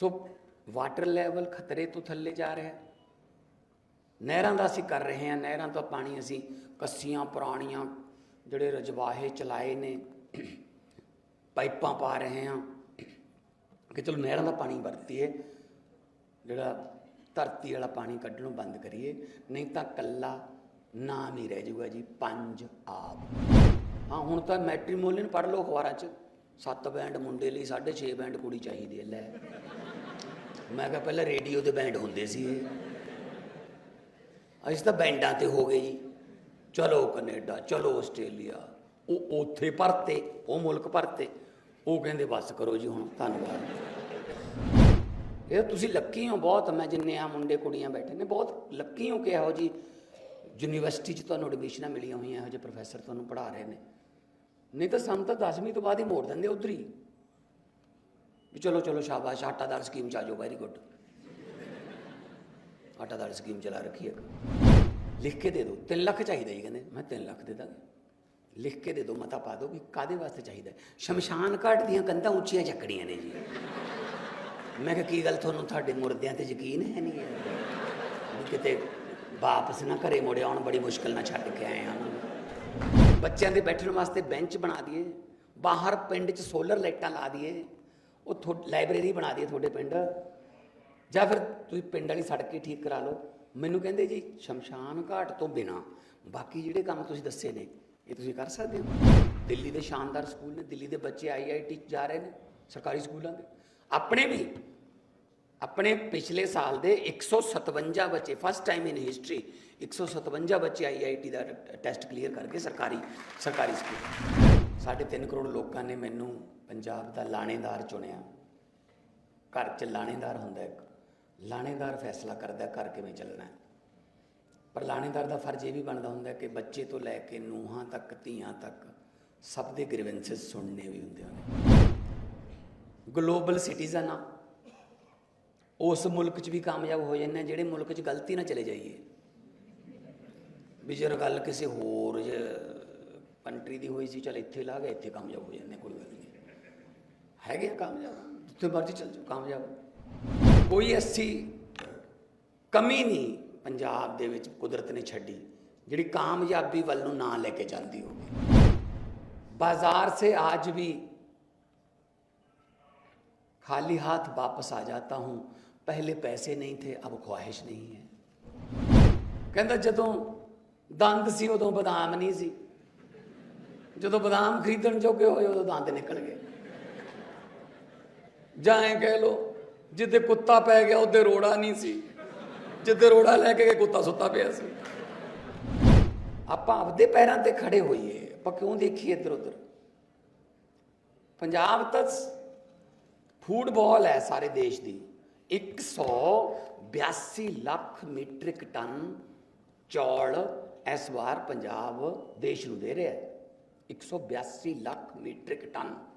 So water level ਖਤਰੇ ਤੋਂ ਥੱਲੇ ਜਾ ਰਿਹਾ ਹੈ। ਨਹਿਰਾਂ ਦਾ ਅਸੀਂ ਕਰ ਰਹੇ ਹਾਂ, ਨਹਿਰਾਂ ਤੋਂ ਪਾਣੀ ਅਸੀਂ ਕੱਸੀਆਂ, ਪੁਰਾਣੀਆਂ ਜਿਹੜੇ ਰਜਵਾਹੇ ਚਲਾਏ ਨੇ, ਪਾਈਪਾਂ ਪਾ ਰਹੇ ਹਾਂ ਕਿ ਚਲੋ ਨਹਿਰਾਂ ਦਾ ਪਾਣੀ ਵਰਤੀਏ, ਜਿਹੜਾ ਧਰਤੀ ਵਾਲਾ ਪਾਣੀ ਕੱਢਣੋਂ ਬੰਦ ਕਰੀਏ, ਨਹੀਂ ਤਾਂ ਕੱਲਾ ਨਾਮ ਹੀ ਰਹਿ ਜਾਊਗਾ ਜੀ, ਪੰਜ ਆਬ। ਹਾਂ, ਹੁਣ ਤਾਂ ਮੈਟ੍ਰੀਮੋਨੀਅਨ ਪੜ੍ਹ ਲਓ ਅਖਬਾਰਾਂ 'ਚ। ਸੱਤ ਬੈਂਡ ਮੁੰਡੇ ਲਈ 6.5 ਬੈਂਡ ਕੁੜੀ ਚਾਹੀਦੀ ਹੈ, ਲੈ। ਮੈਂ ਕਿਹਾ ਪਹਿਲਾਂ ਰੇਡੀਓ ਦੇ ਬੈਂਡ ਹੁੰਦੇ ਸੀ। ਇਹ ਅਸੀਂ ਤਾਂ ਬੈਂਡਾਂ ਤੇ ਹੋ ਗਏ ਜੀ। ਚਲੋ ਕੈਨੇਡਾ, ਚਲੋ ਆਸਟ੍ਰੇਲੀਆ, ਉਹ ਉੱਥੇ ਭਰਤੇ ਉਹ ਮੁਲਕ ਭਰਤੇ ਉਹ ਕਹਿੰਦੇ, ਬਸ ਕਰੋ ਜੀ ਹੁਣ, ਧੰਨਵਾਦ। ਇਹ ਤੁਸੀਂ ਲੱਕੀ ਹੋ ਬਹੁਤ, ਮੈਂ ਜਿੰਨੇ ਆ ਮੁੰਡੇ ਕੁੜੀਆਂ ਬੈਠੇ ਨੇ, ਬਹੁਤ ਲੱਕੀ ਹੋ ਕਿ ਇਹੋ ਜੀ ਯੂਨੀਵਰਸਿਟੀ 'ਚ ਤੁਹਾਨੂੰ ਐਡਮਿਸ਼ਨਾਂ ਮਿਲੀਆਂ ਹੋਈਆਂ, ਇਹੋ ਜਿਹੇ ਪ੍ਰੋਫੈਸਰ ਤੁਹਾਨੂੰ ਪੜ੍ਹਾ ਰਹੇ ਨੇ। ਨਹੀਂ ਤਾਂ ਸਾਨੂੰ ਤਾਂ 10ਵੀਂ ਤੋਂ ਬਾਅਦ ਹੀ ਮੋੜ ਦਿੰਦੇ ਉਧਰ ਹੀ। ਵੀ ਚਲੋ ਚਲੋ ਸ਼ਾਬਾਸ਼ ਆਟਾਦਾਰ ਸਕੀਮ ਚ ਆ ਜਾਓ ਵੈਰੀ ਗੁੱਡ ਆਟਾਦਾਰ ਸਕੀਮ ਚਲਾ ਰੱਖੀ ਹੈ ਲਿਖ ਕੇ ਦੇ ਦਿਓ 3 ਲੱਖ ਚਾਹੀਦਾ ਜੀ ਕਹਿੰਦੇ। ਮੈਂ 3 ਲੱਖ ਦੇ ਦਾਂਗਾ। ਲਿਖ ਕੇ ਦੇ ਦਿਓ ਮਤਾ ਪਾ ਦਿਓ ਵੀ ਕਾਦੇ ਵਾਸਤੇ ਚਾਹੀਦਾ। ਸ਼ਮਸ਼ਾਨ ਘਾਟ ਦੀਆਂ ਕੰਧਾਂ ਉੱਚੀਆਂ ਚੱਕੜੀਆਂ ਨੇ ਜੀ। ਮੈਂ ਕਿਹਾ, ਕੀ ਗੱਲ ਤੁਹਾਨੂੰ ਤੁਹਾਡੇ ਮੁਰਦਿਆਂ ਤੇ ਯਕੀਨ ਹੈ ਨਹੀਂ ਹੈ? ਕਿਤੇ ਵਾਪਸ ਨਾ ਘਰੇ ਮੁੜੇ ਆਉਣ, ਬੜੀ ਮੁਸ਼ਕਲ ਨਾਲ ਛੱਡ ਕੇ ਆਏ ਹਾਂ ਬੱਚਿਆਂ ਦੇ ਬੈਠਣ ਵਾਸਤੇ ਬੈਂਚ ਬਣਾ ਦਈਏ, ਬਾਹਰ ਪਿੰਡ 'ਚ ਸੋਲਰ ਲਾਈਟਾਂ ਲਾ ਦਈਏ। ਉਹ ਥੋ, ਲਾਇਬ੍ਰੇਰੀ ਬਣਾ ਦਈਏ ਤੁਹਾਡੇ ਪਿੰਡ। ਜਾਂ ਫਿਰ ਤੁਸੀਂ ਪਿੰਡ ਵਾਲੀ ਸੜਕ ਹੀ ਠੀਕ ਕਰਾ ਲਓ। ਮੈਨੂੰ ਕਹਿੰਦੇ ਜੀ, ਸ਼ਮਸ਼ਾਨ ਘਾਟ ਤੋਂ ਬਿਨਾ ਬਾਕੀ ਜਿਹੜੇ ਕੰਮ ਤੁਸੀਂ ਦੱਸੇ ਨੇ, ਇਹ ਤੁਸੀਂ ਕਰ ਸਕਦੇ ਹੋ। ਦਿੱਲੀ ਦੇ ਸ਼ਾਨਦਾਰ ਸਕੂਲ ਨੇ, ਦਿੱਲੀ ਦੇ ਬੱਚੇ ਆਈਆਈਟੀ ਜਾ ਰਹੇ ਨੇ, ਸਰਕਾਰੀ ਸਕੂਲਾਂ ਦੇ। ਆਪਣੇ ਵੀ, ਆਪਣੇ ਪਿਛਲੇ ਸਾਲ ਦੇ 157 ਬੱਚੇ ਫਸਟ ਟਾਈਮ ਇਨ ਹਿਸਟਰੀ 157 ਬੱਚੇ ਆਈਆਈਟੀ ਦਾ ਟੈਸਟ ਕਲੀਅਰ ਕਰਕੇ ਸਰਕਾਰੀ ਸਰਕਾਰੀ ਸਕੂਲ। ਸਾਢੇ ਤਿੰਨ ਕਰੋੜ ਲੋਕਾਂ ਨੇ ਮੈਨੂੰ ਪੰਜਾਬ ਦਾ ਲਾਣੇਦਾਰ ਚੁਣਿਆ। ਘਰ 'ਚ ਲਾਣੇਦਾਰ ਹੁੰਦਾ ਇੱਕ। ਲਾਣੇਦਾਰ ਫੈਸਲਾ ਕਰਦਾ ਘਰ ਕਿਵੇਂ ਚੱਲਣਾ ਹੈ। ਪਰ ਲਾਣੇਦਾਰ ਦਾ ਫਰਜ਼ ਇਹ ਵੀ ਬਣਦਾ ਹੁੰਦਾ ਕਿ ਬੱਚੇ ਤੋਂ ਲੈ ਕੇ ਨੂੰਹਾਂ ਤੱਕ, ਧੀਆਂ ਤੱਕ ਸਭ ਦੇ ਗ੍ਰੀਵੈਂਸਸ ਸੁਣਨੇ ਵੀ ਹੁੰਦੇ ਹਨ। ਗਲੋਬਲ ਸਿਟੀਜ਼ਨ ਆ। ਉਸ ਮੁਲਕ 'ਚ ਵੀ ਕਾਮਯਾਬ ਹੋ ਜਾਂਦੇ ਆ ਜਿਹੜੇ ਮੁਲਕ 'ਚ ਗਲਤੀ ਨਾ ਚਲੇ ਜਾਈਏ। ਵੀ ਜੇ ਗੱਲ ਕਿਸੇ ਹੋਰ ਕੰਟਰੀ ਦੀ ਹੋਈ ਸੀ ਚਲ ਇੱਥੇ ਲਾ ਗਏ ਇੱਥੇ ਕਾਮਯਾਬ ਹੋ ਜਾਂਦੇ ਕੋਈ ਗੱਲ ਨਹੀਂ ਹੈਗੇ ਆ ਕਾਮਯਾਬ ਜਿੱਥੇ ਮਰਜ਼ੀ ਚੱਲ ਜਾਓ ਕਾਮਯਾਬ ਕੋਈ ਐਸੀ ਕਮੀ ਨਹੀਂ ਪੰਜਾਬ ਦੇ ਵਿੱਚ ਕੁਦਰਤ ਨੇ ਛੱਡੀ ਜਿਹੜੀ ਕਾਮਯਾਬੀ ਵੱਲ ਨੂੰ ਨਾ ਲੈ ਕੇ ਜਾਂਦੀ ਹੋਵੇ बाजार से आज भी खाली हाथ वापस आ जाता हूं पहले पैसे नहीं थे अब ख्वाहिश नहीं है ਕਹਿੰਦਾ ਜਦੋਂ ਦੰਦ ਸੀ ਉਦੋਂ ਬਦਾਮ ਨਹੀਂ ਸੀ ਜਦੋਂ ਬਦਾਮ ਖਰੀਦਣ ਜੋਗੇ ਹੋਏ, ਉਦੋਂ ਦੰਦ ਨਿਕਲ ਗਏ ਜਾਂ ਐਂ ਕਹਿ ਲੋ ਜਿੱਦੇ ਕੁੱਤਾ ਪੈ ਗਿਆ ਉਹਦੇ ਰੋੜਾ ਨਹੀਂ ਸੀ। ਜਿੱਦੇ ਰੋੜਾ ਲੈ ਕੇ ਕੁੱਤਾ ਸੁੱਤਾ ਪਿਆ ਸੀ। ਆਪਾਂ ਆਪਦੇ ਪੈਰਾਂ ਤੇ ਖੜੇ ਹੋਈਏ, ਆਪਾਂ ਕਿਉਂ ਦੇਖੀਏ ਇੱਧਰ ਉੱਧਰ? ਪੰਜਾਬ ਤਾਂ ਫੂਟਬਾਲ ਹੈ ਸਾਰੇ ਦੇਸ਼ ਦੀ। 182 ਲੱਖ ਮੀਟ੍ਰਿਕ ਟਨ ਚੌਲ ਇਸ ਵਾਰ ਪੰਜਾਬ ਦੇਸ਼ ਨੂੰ ਦੇ ਰਿਹਾ ਹੈ। 182 ਲੱਖ ਮੀਟ੍ਰਿਕ ਟਨ।